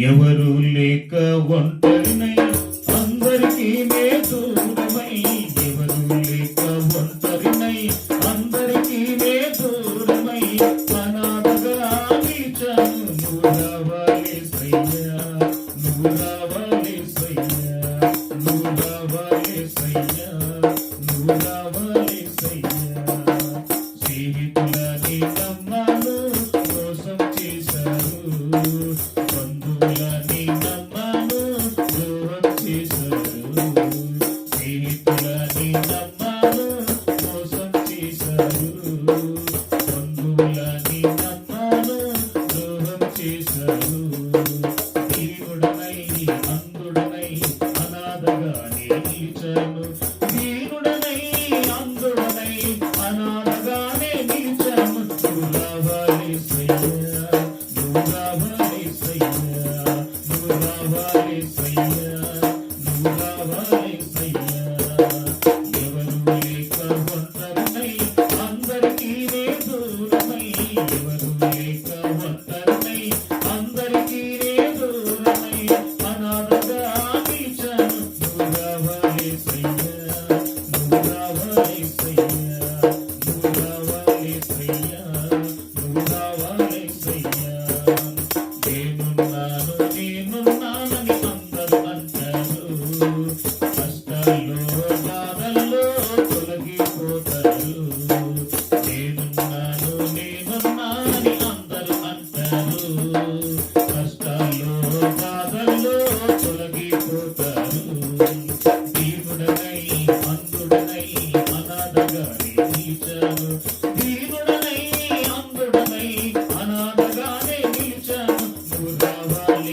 ఎవరు లేక ఒంటరినై అందరికీ నే నిలిచను. దీనుడనై అందుడనై అనాడగానే నిలిచను. నువ్వు రావాలి నువ్వు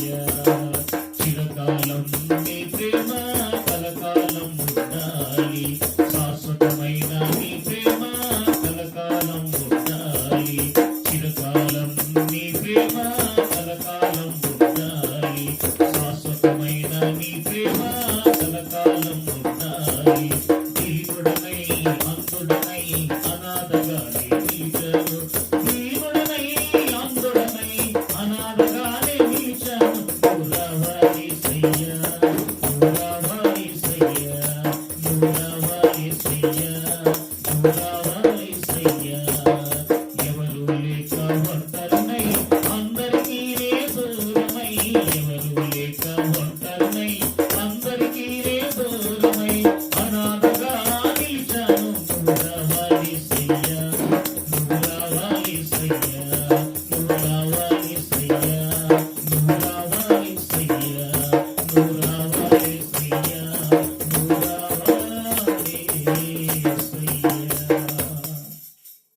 Yeah. Thank you.